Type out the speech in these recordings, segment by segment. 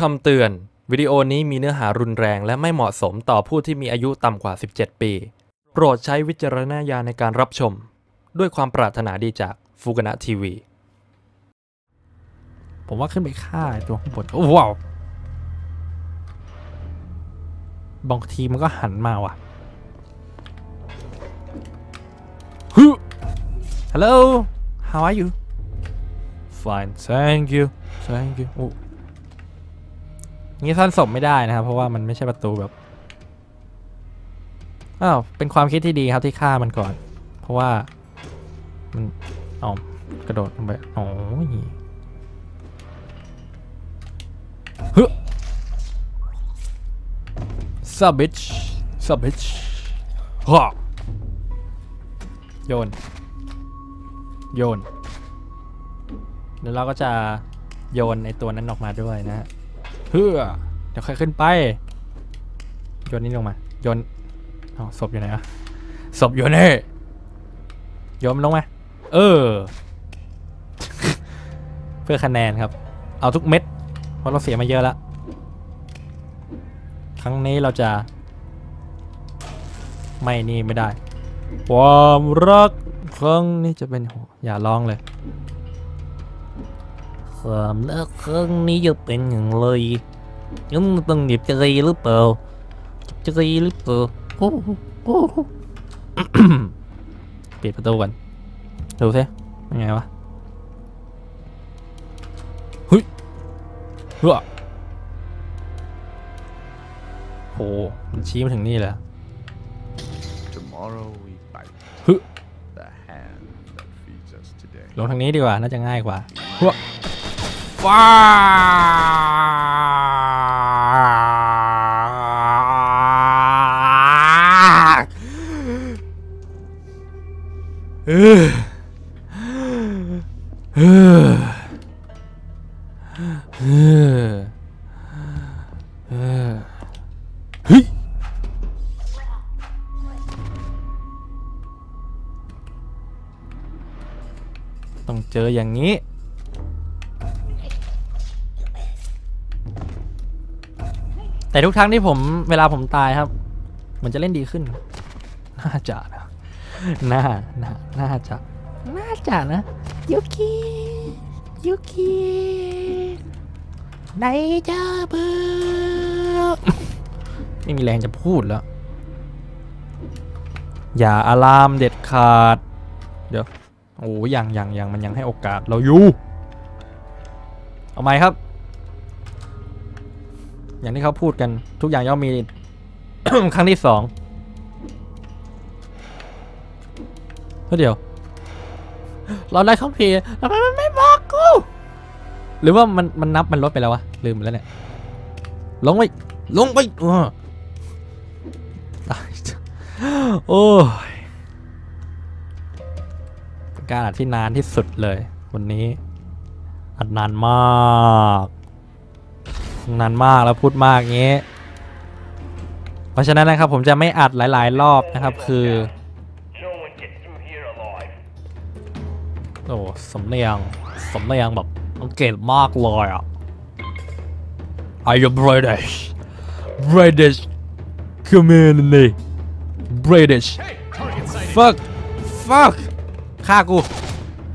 คำเตือน วิดีโอนี้มีเนื้อหารุนแรงและไม่เหมาะสมต่อผู้ที่มีอายุต่ำกว่า 17 ปี โปรดใช้วิจารณญาณในการรับชม ด้วยความปรารถนาดีจากฟูกนะทีวี ผมว่าขึ้นไปฆ่าไอ้ตัวข้างบนโอ้ว้าวบางทีมันก็หันมาว่ะฮึ Hello how are you fine thank you thank you โอ้ งี้ซ่อนศพไม่ได้นะครับ เพราะว่ามันไม่ใช่ประตูแบบอ้าวเป็นความคิดที่ดีครับที่ฆ่ามันก่อน เพราะว่ามันอ๋อกระโดดลงไปโอ้ยฮึซับบิชซับบิชฮะโยน โยน เดี๋ยวเราก็จะโยนไอตัวนั้นออกมาด้วยนะฮะ เพื่อเดี๋ยวค่อยขึ้นไปโยนนี่ลงมาโยนอ๋อศพอยู่ไหนอะศพอยู่นี่โยนมันลงมาเออ เพื่อคะแนนครับ เอาทุกเม็ด เพราะเราเสียมาเยอะแล้วครั้งนี้เราจะ ไม่นี่ไม่ได้ ความรักครั้งนี้จะเป็นอย่าร้องเลย ความรักครั้งนี้จะเป็นอย่างไรยังต้องหยิบจะรีหรือเปล่าหยิบจะรีหรือเปล่าโอ้โหโอ้โหปิดประตูก่อนดูสิเป็นไงวะเฮ้อโหมันชี้มาถึงนี่เลย Tomorrow we bite Huh. the hand that feeds us today. ลงทางนี้ดีกว่า น่าจะง่ายกว่าเฮ้อ ฟ้าเออเออเออเออเฮ้ย ต้องเจออย่างนี้ แต่ทุกครั้งที่ผมเวลาผมตายครับ มันจะเล่นดีขึ้น น่าจะนะน่าน่าน่าจะน่าจะนะยุกิยุกิไหนจะเบื่อไม่มีแรงจะพูดแล้ว อย่าอารามเด็ดขาด เดี๋ยว โอ้ยยังยังยังมันยังให้โอกาสเราอยู่ เอาไหมครับ อย่างที่เขาพูดกันทุกอย่างย่อมมี ครั้งที่สองเฮ้ยเดี๋ยว เราได้เข้าพีทำไมมันไม่บอกกู หรือว่ามันมันนับมันลดไปแล้ววะ ลืมไปแล้วเนี่ย ลงไป ลงไปเออตายโอ้ยการอัดที่นานที่สุดเลย วันนี้ อัดนานมาก นานมากแล้วพูดมากงี้ เพราะฉะนั้นนะครับผมจะไม่อัดหลาย ๆ รอบนะครับคือโอ้สำเนียงสำเนียงแบบอังกฤษมากเลยอะ Are you British British community British fuck fuck ฆ่ากู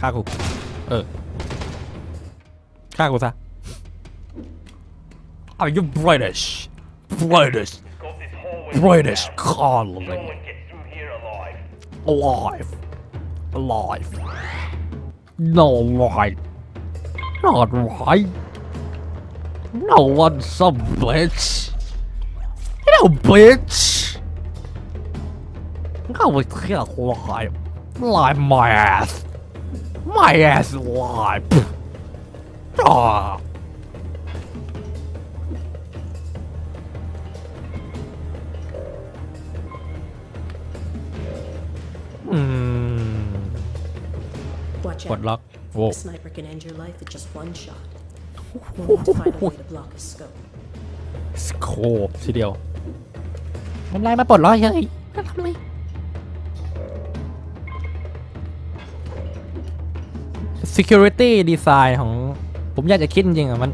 ฆ่ากู เออฆ่ากูซะ Oh, Are you British? British. British Carl? Alive, alive. Alive. Not right. Not right. No one some bitch. You know, bitch. I was here alive. Live my ass. My ass live. Ah. กด out. ล็อกโว้ A sniper can end your life with just one shot. We'll need to find a way to block his scope. สโคปทีเดียวทำไรมาปลดล็อกเฉยทำไร security design ของผมอยากจะคิดจริงๆอะมัน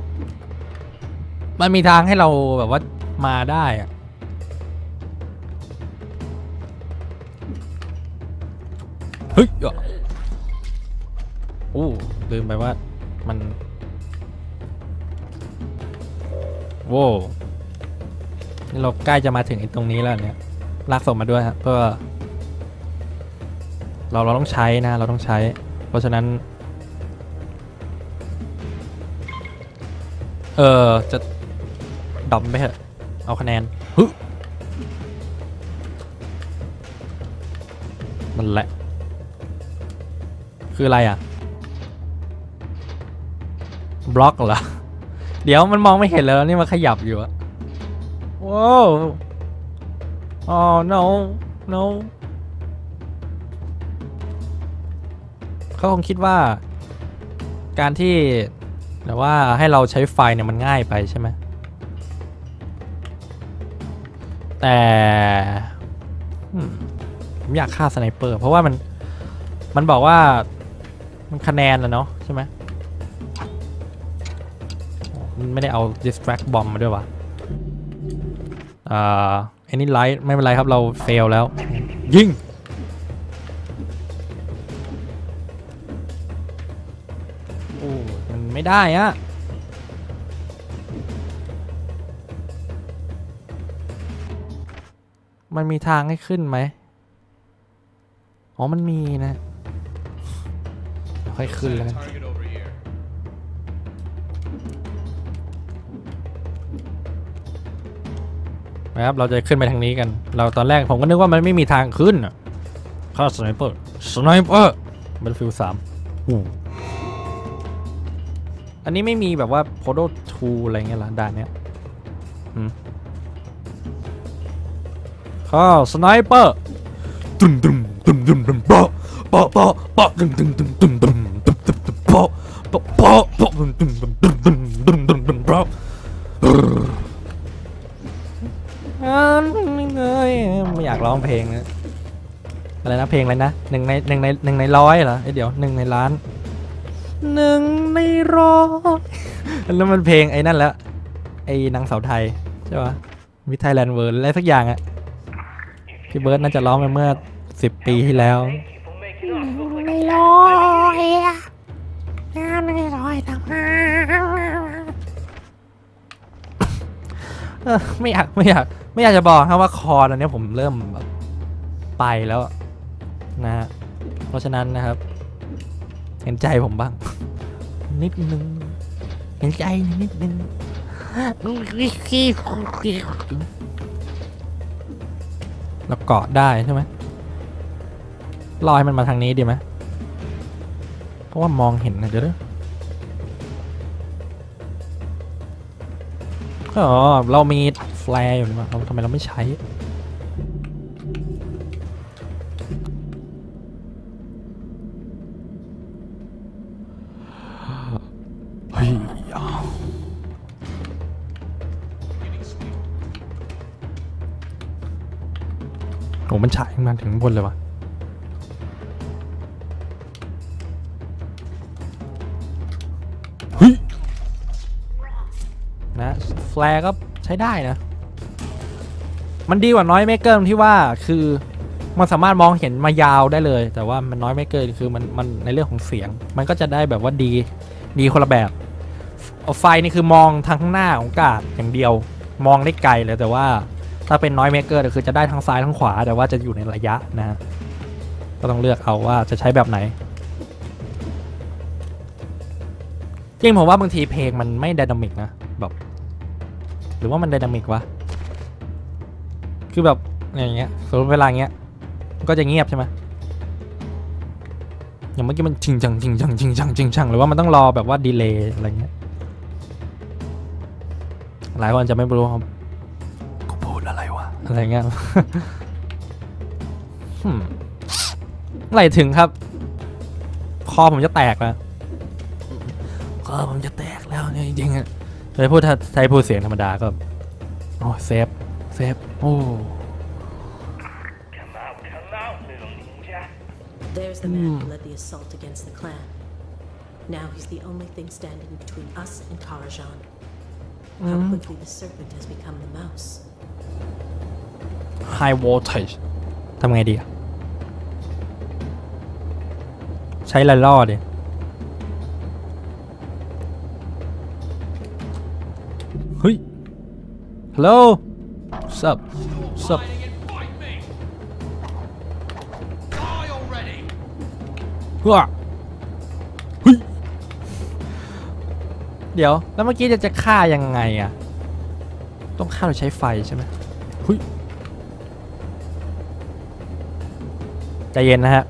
มันมีทางให้เราแบบว่ามาได้อะ อ้ลืมไปว่ามันโว้นี่เราใกล้จะมาถึงไอตรงนี้แล้วเนี่ยลากศพมาด้วยฮะเพื่อ เราเราต้องใช้นะ เราต้องใช้ เพราะฉะนั้น เออจะดอปไปเถอะ เอาคะแนนฮึมันแหละ คืออะไรอะ บล็อกเหรอ เดี๋ยวมันมองไม่เห็นแล้วนี่มันขยับอยู่อะว้าวอ๋อ no no เขาคงคิดว่า การที่แต่ว่าให้เราใช้ไฟเนี่ยมันง่ายไปใช่ไหมแต่ผมอยากฆ่าสไนเปอร์เพราะว่ามันมันบอกว่ามันคะแนนแล้วเนาะใช่ไหม ไม่ได้เอา distract bomb มาด้วยวะอ่าอันนี้ไลท์ไม่เป็นไรครับเราเฟลแล้ว ยิง โอ้มันไม่ได้อะมันมีทางให้ขึ้นไหม อ๋อ มันมีนะ ค่อยขึ้นแล้วกัน นะครับ เราจะขึ้นไปทางนี้กัน เราตอนแรกผมก็นึกว่ามันไม่มีทางขึ้นอะข้าสไนเปอร์สไนเปอร์บันฟิลสามอู้อันนี้ไม่มีแบบว่าโพโดทูอะไรเงี้ยเหรอด่านเนี้ยอืมข้าสไนเปอร์ตึมตึมตึมตึมตึมเปาะเปาะเปาะเปาะตึมตึมตึมตึมตึมตึมตึมตึมเปาะเปาะเปาะเปาะตึมตึมตึมตึมตึมตึมตึมตึมเปาะอัน ไม่อยากร้องเพลงนะอะไรนะเพลงอะไรนะหนึ่งในหนึ่งในหนึ่งในร้อยเหรอเอ้ยเดี๋ยวหนึ่งในล้านหนึ่งในร้อยแล้วมันเพลงไอ้นั่นแล้วไอ้นางสาวไทยใช่ปะวิทยแลนด์เวิร์ดอะไรสักอย่างอะพี่เบิร์ดน่าจะร้องไปเมื่อสิบปีที่แล้ว Thank you for making us look like ไม่ร้อยอะงานไม่ร้อยต่าง เออไม่อยากไม่อยากไม่อยากจะบอกครับว่าคอตอนนี้ผมเริ่มแบบไปแล้วนะฮะเพราะฉะนั้นนะครับ เห็นใจผมบ้าง นิดนึงเห็นใจนิดนึงเราเกาะได้ใช่ไหมรอให้มันมาทางนี้ดีไหมเพราะว่ามองเห็นนะเดี๋ยว อ๋อเรามีแฟลร์อยู่นี่หว่าเราทำไมเราไม่ใช้ เฮ้ยอะโหมันฉายมาถึงบนเลยวะ แฟร์ก็ใช้ได้นะ มันดีกว่าน้อยเมเกอร์ที่ว่าคือมันสามารถมองเห็นมายาวได้เลย แต่ว่ามันน้อยไม่เกินคือมันมันในเรื่องของเสียง มันก็จะได้แบบว่าดีดีคนละแบบไฟนี่คือมองทางข้างหน้าของกาดอย่างเดียว มองได้ไกลเลยแต่ว่าถ้าเป็นน้อยเมเกอร์คือจะได้ทั้งซ้ายทั้งขวา แต่ว่าจะอยู่ในระยะนะ ก็ต้องเลือกเอาว่าจะใช้แบบไหนจริงผมว่าบางทีเพลงมันไม่ไดนามิกนะแบบ หรือว่ามันไดนามิกวะ คือแบบอย่างเงี้ยสมมติเวลาเงี้ยมันก็จะเงียบใช่ไหมอย่างเมื่อกี้มันจริงจังจริงจังจริงจังจริงจังหรือว่ามันต้องรอแบบว่าดีเลย์อะไรเงี้ย หลายคนจะไม่รู้ว่ากูพูดอะไรวะ อะไรเงี้ย hmm เมื่อไหร่ถึงครับ คอผมจะแตกแล้วคอผมจะแตกแล้วเนี่ยจริงๆอะ ใช้พูดถ้าใช้พูดเสียงธรรมดาก็โอ้เซฟเซฟโอ้ Come out, come out, little ninja. There's the man who led the assault against the clan. Now he's the only thing standing between us and Karajan. how Mhm. quickly the serpent has become the mouse. high voltage ทำไงดีอะใช้อะไรล่อดิ hello sup sup เฮ้ยเฮ้ยเดี๋ยว แล้วเมื่อกี้จะจะฆ่ายังไงอะต้องฆ่าโดยใช้ไฟใช่ไหมเฮ้ยใจเย็นนะฮะ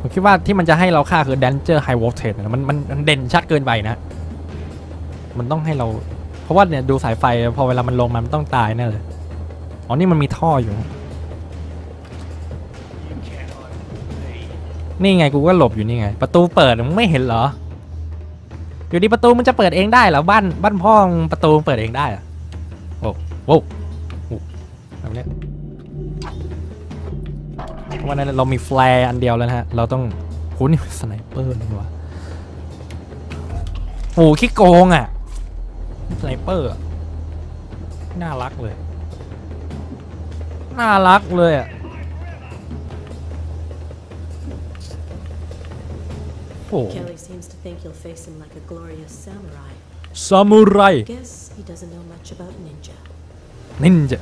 ผมคิดว่าที่มันจะให้เราฆ่าคือ Danger High Voltage นะมันมันมันเด่นชัดเกินไปนะ มันต้องให้เรา เพราะว่าเนี่ยดูสายไฟพอเวลามันลงมันต้องตายแน่เลย อ๋อนี่มันมีท่ออยู่ นี่ไงกูก็หลบอยู่นี่ไง ประตูเปิดมึงไม่เห็นเหรอ อยู่ดีประตูมันจะเปิดเองได้เหรอบ้านบ้านพ่องประตูเปิดเองได้อะโอ้โหโอ้แบบเนี้ยว่านั้นเรามีแฟร์อันเดียวแล้วนะฮะ เราต้องโหนี่สไนเปอร์นี่ว่าโอ้ขี้โกงอะ สไนเปอร์อะน่ารักเลย น่ารักเลยอะโอ้ Kelly seems to think you'll face him like a glorious samurai. ซามูไร Guess he doesn't know much about ninja. นินจา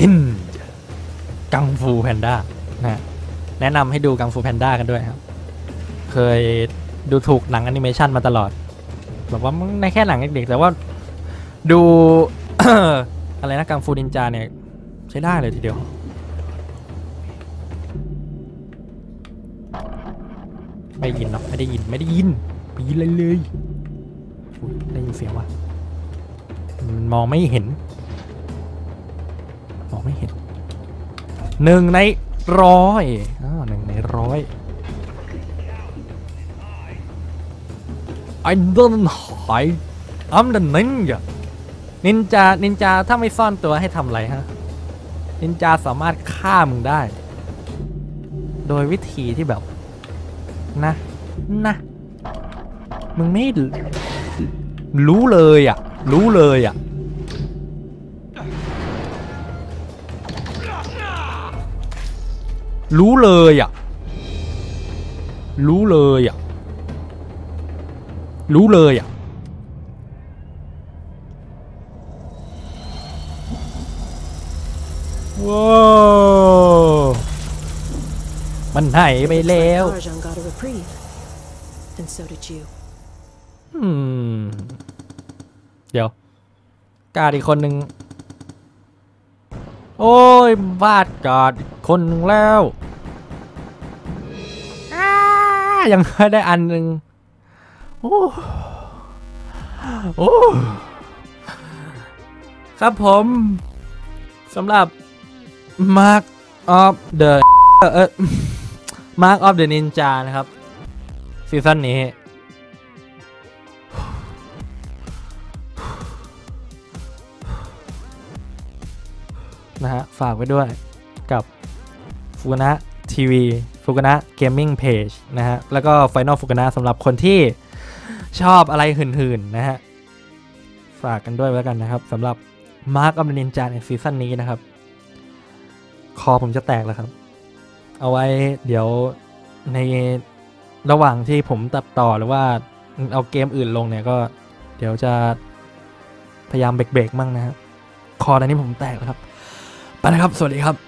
นินจากังฟูแพนด้านะฮะแนะนำให้ดูกังฟูแพนด้ากันด้วยครับ เคยดูถูกหนังแอนิเมชันมาตลอด แบบว่ามันในแค่หนังเด็กๆแต่ว่าดู อะไรนะกังฟูนินจาเนี่ย ใช้ได้เลยทีเดียวไม่ได้ยินหรอกไม่ได้ยินไม่ได้ยินไม่ยินเลยเลยได้ยินเสียงว่ะมองไม่เห็น มองไม่เห็นหนึ่งในร้อยอ่าหนึ่งในร้อย I don't hide I'm the ninja นินจา นินจา ถ้าไม่ซ่อนตัวให้ทำอะไรฮะ นินจาสามารถฆ่ามึงได้ โดยวิธีที่แบบ นะ นะ มึงไม่รู้เลยอะ รู้เลยอะรู้เลยอะ รู้เลยอะ รู้เลยอะว้าวมันหายไป Looks แล้ว like Arjan got a reprieve. And so did you. อืมเดี๋ยวกาดอีกคนหนึ่งโอ้ยบาดกาดอีกคนหนึ่งแล้วอ้ายังไม่ได้อันหนึ่งโอ้โอ้ครับผมสำหรับ Mark of the เออ Mark of the Ninja นะครับ ซีซั่นนี้ นะฮะ ฝากไว้ด้วยกับฟูกนะทีวีฟูกนะเกมมิ่งเพจนะฮะ แล้วก็ Final ฟูกนะสำหรับคนที่ ชอบอะไรหื่นๆนะฮะ ฝากกันด้วยแล้วกันนะครับสำหรับ Mark of the Ninja ในซีซั่นนี้นะครับ คอผมจะแตกแล้วครับ เอาไว้เดี๋ยวในระหว่างที่ผมตัดต่อหรือว่าเอาเกมอื่นลงเนี่ยก็ เดี๋ยวจะพยายามเบรกๆมั่งนะครับคอตอนนี้ผมแตกแล้วครับ ไปนะครับ สวัสดีครับ